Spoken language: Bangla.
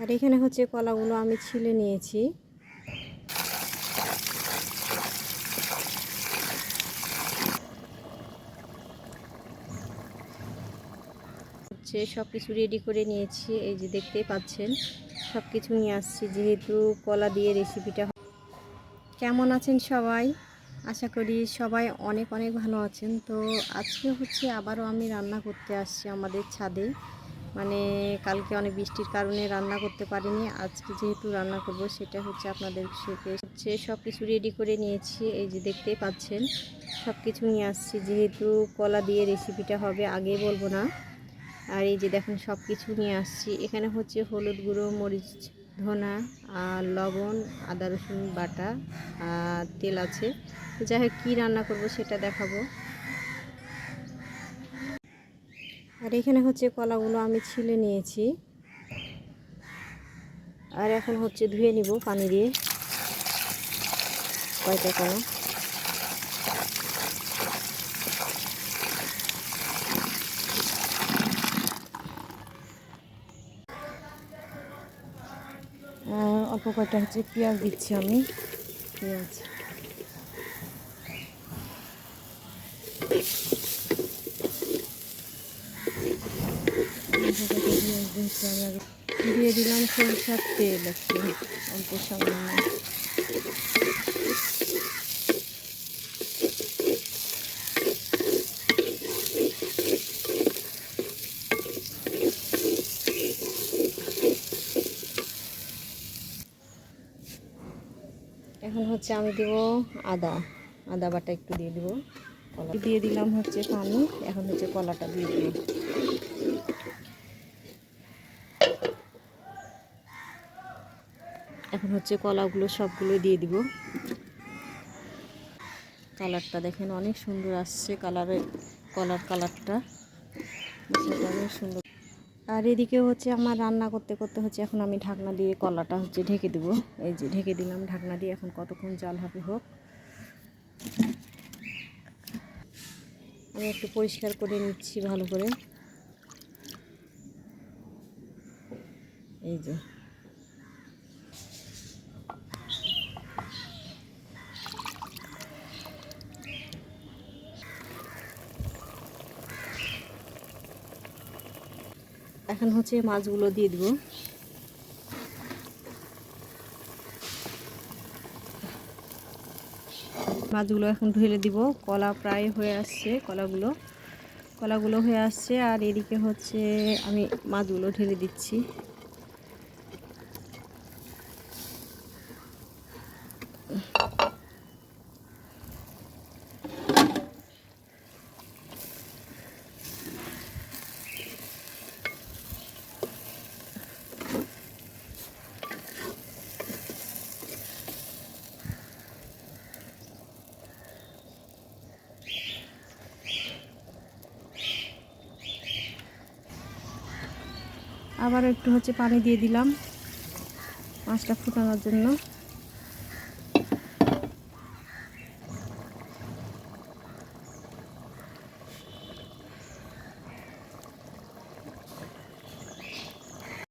আর এখানে হচ্ছে কলাগুলো আমি ছিলে নিয়েছি। হচ্ছে সব কিছু রেডি করে নিয়েছি, এই যে দেখতেই পাচ্ছেন সব কিছু নিয়ে আসছি, যেহেতু কলা দিয়ে রেসিপিটা কেমন আছেন সবাই? আশা করি সবাই অনেক অনেক ভালো আছেন। তো আজকে হচ্ছে আবারও আমি রান্না করতে আসছি আমাদের ছাদে। মানে কালকে অনেক বৃষ্টির কারণে রান্না করতে পারিনি, আজকে যেহেতু রান্না করব সেটা হচ্ছে আপনাদের সাথে হচ্ছে সব কিছু রেডি করে নিয়েছি, এই যে দেখতে পাচ্ছেন সব কিছু নিয়ে আসছি। যেহেতু কলা দিয়ে রেসিপিটা হবে, আগে বলব না। আর এই যে দেখেন সব কিছু নিয়ে আসছি। এখানে হচ্ছে হলুদ গুঁড়ো, মরিচ ধনা আর লবণ, আদা রসুন বাটা, আর তেল আছে। যাই হোক, কী রান্না করব সেটা দেখাবো। আর এখানে হচ্ছে কলাগুলো আমি ছিলে নিয়েছি। আর এখন হচ্ছে ধুয়ে নিব পানি দিয়ে। কয়টা কলা? অল্প কয়টা হচ্ছে পেঁয়াজ দিচ্ছি আমি। পেঁয়াজ। দিয়ে দিলাম সরিষার তেল একটু, অল্প সামান্য। এখন হচ্ছে আমি দেব আদা আদা বাটা একটু দিয়ে দেবো। কলা দিয়ে দিলাম হচ্ছে পানি, এখন হচ্ছে কলাটা দিয়ে দেবো। এখন হচ্ছে কলাগুলো সবগুলো দিয়ে দিব। কালারটা দেখেন অনেক সুন্দর আসছে, কালারের কলার কালারটা। অনেক সুন্দর। আর এদিকে হচ্ছে আমার রান্না করতে করতে হচ্ছে এখন আমি ঢাকনা দিয়ে কলাটা হচ্ছে ঢেকে দেবো। এই যে ঢেকে দিলাম ঢাকনা দিয়ে, এখন কতক্ষণ জাল হবে হোক। আমি একটু পরিষ্কার করে নিচ্ছি ভালো করে। এই যে। এখন হচ্ছে মাছগুলো দিয়ে দিব। মাছগুলো এখন ঢেলে দিব। কলা প্রায় হয়ে আসছে, কলাগুলো। কলাগুলো হয়ে আসছে আর এদিকে হচ্ছে আমি মাছগুলো ঢেলে দিচ্ছি। আবার একটু হচ্ছে পানি দিয়ে দিলাম। মাছটা ফুটানোর জন্য।